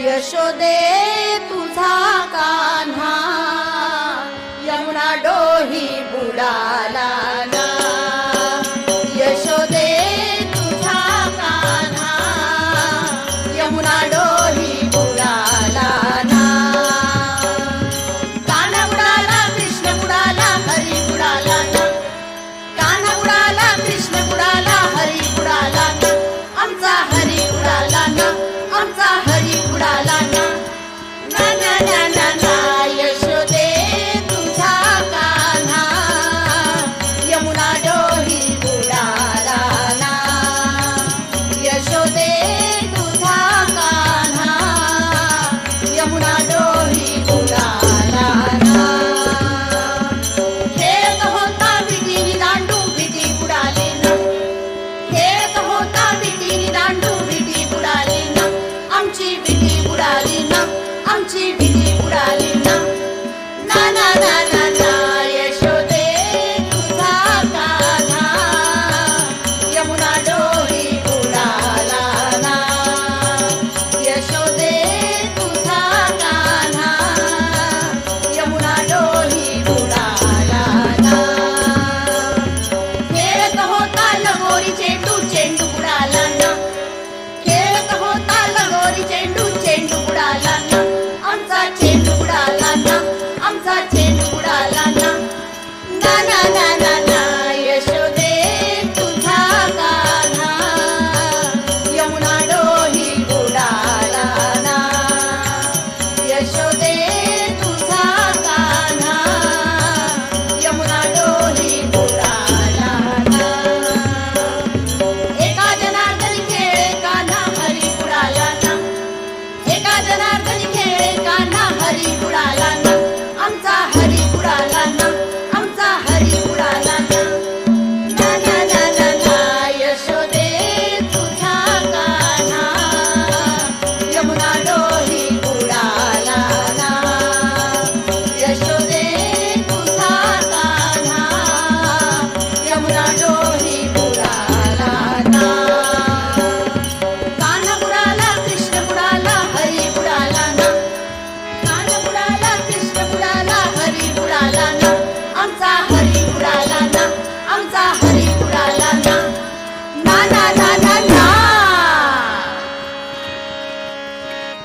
यशोदे तुझा कान्हा यमुना डोही बुडाला यशोदे तुझा कान्हा यमुना మంచి విధి కూడా నా నా నా.